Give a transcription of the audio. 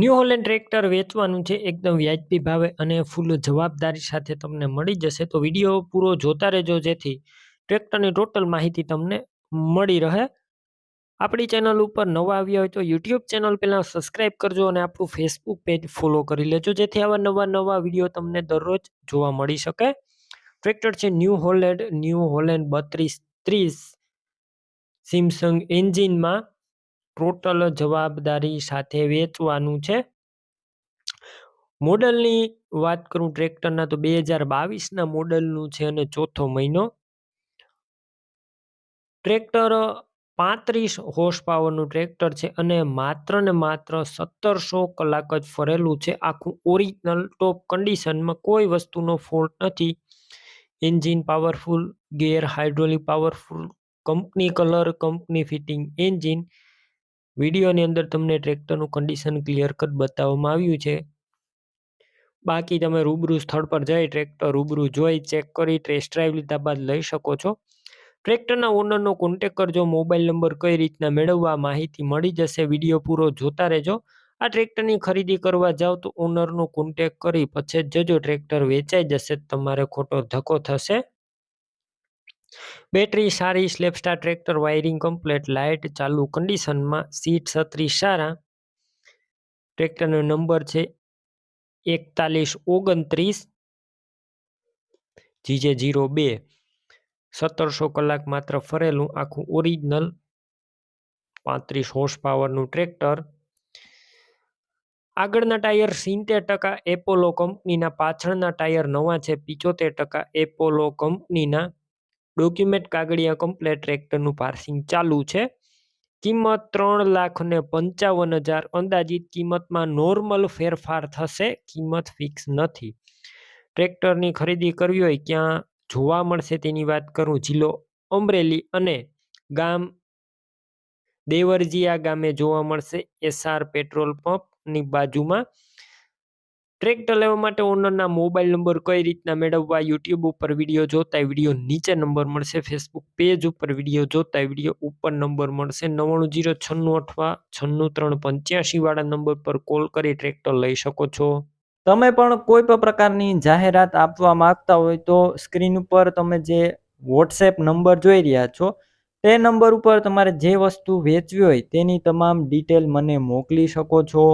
New Holland tractor વેચવાનું છે એકદમ વ્યાજબી ભાવે અને ફૂલ જવાબદારી સાથે તમને મળી જશે. તો વીડિયો પૂરો જોતા રહેજો, જેથી ટ્રેક્ટરની ટોટલ માહિતી તમને મળી રહે. આપણી ચેનલ ઉપર નવા આવ્યા હોય તો યુટ્યુબ ચેનલ પહેલાં સબસ્ક્રાઈબ કરજો અને આપણું ફેસબુક પેજ ફોલો કરી લેજો, જેથી આવા નવા નવા વીડિયો તમને દરરોજ જોવા મળી શકે. ટ્રેક્ટર છે ન્યૂ હોલેન્ડ ન્યૂ હોલેન્ડ બત્રીસ ત્રીસ સિમસંગ એન્જિનમાં ટોટલ જવાબદારી સાથે વેચવાનું છે. મોડલની વાત કરું ટ્રેક્ટરના તો બે હજાર બાવીસના મોડલનું છે અને ચોથો મહિનો. ટ્રેક્ટર પાંત્રીસ હોર્સ પાવરનું ટ્રેક્ટર છે અને માત્ર ને માત્ર સત્તરસો કલાક જ ફરેલું છે. આખું ઓરિજિનલ ટોપ કન્ડિશનમાં કોઈ વસ્તુનો ફોલ્ટ નથી. Engine powerful gear hydraulic powerful company colour company fitting engine વિડીયોની અંદર તમને ટ્રેક્ટરનું કન્ડિશન ક્લિયર કટ બતાવવામાં આવ્યું છે. બાકી તમે રૂબરૂ સ્થળ પર જઈ ટ્રેક્ટર રૂબરૂ જોઈ ચેક કરી ટેસ્ટ ડ્રાઈવ લીધા બાદ લઈ શકો છો. ટ્રેક્ટરના ઓનરનો કોન્ટેક કરજો મોબાઈલ નંબર કઈ રીતના મેળવવા, માહિતી મળી જશે, વીડિયો પૂરો જોતા રહેજો. આ ટ્રેક્ટરની ખરીદી કરવા જાઓ તો ઓનરનો કોન્ટેક કરી પછી જજો, ટ્રેક્ટર વેચાઈ જશે, તમારે ખોટો ધક્કો થશે. બેટરી સારી, સ્લેપસ્ટાર ટ્રેક્ટર, વાયરિંગ કમ્પ્લેટ, લાઇટ ચાલુ, કન્ડિશનમાં સીટ છત્રી સારા. ટ્રેક્ટરનો નંબર છે એકતાલીસ, ઓગણત્રીસ. જીજે જીરો બે. સત્તરસો કલાક માત્ર ફરેલું આખું ઓરિજિનલ પાંત્રીસ હોર્સ પાવરનું ટ્રેક્ટર. આગળના ટાયર સિત્તેર ટકા એપોલો કંપનીના પાછળના ટાયર નવા છે પિચોતેર ટકા એપોલો કંપનીના. ડોક્યુમેન્ટ કાગળિયા કમ્પ્લેટ ટ્રેક્ટરનું પાર્સિંગ ચાલુ છે. કિંમત ત્રણ લાખ ને પંચાવન હજાર. અંદાજિત કિંમતમાં નોર્મલ ફેરફાર થશે. કિંમત ફિક્સ નથી. ટ્રેક્ટરની ખરીદી કરવી હોય ક્યાં જોવા મળશે તેની વાત કરું. જિલ્લો અમરેલી અને ગામ દેવરજીયા ગામે જોવા મળશે. એસઆર પેટ્રોલ પંપની બાજુમાં ટ્રેક્ટર લેવા માટે ઓનરના મોબાઈલ નંબર કઈ રીતના મેળવવા યુટ્યુબ ઉપર વીડિયો જોતા વીડિયો નીચે નંબર મળશે ફેસબુક પેજ ઉપર વીડિયો જોતા વીડિયો ઉપર નંબર મળશે. નવ્વાણું જીરો છન્નું અથવા છન્નું ત્રણ પંચ્યાસી વાળા નંબર પર કોલ કરી ટ્રેક્ટર લઈ શકો છો. તમે પણ કોઈ પણ પ્રકારની જાહેરાત આપવા માંગતા હોય તો સ્ક્રીન ઉપર તમે જે વોટ્સએપ નંબર જોઈ રહ્યા છો, તે નંબર ઉપર તમારે જે વસ્તુ વેચવી હોય તેની તમામ ડિટેલ મને મોકલી શકો છો.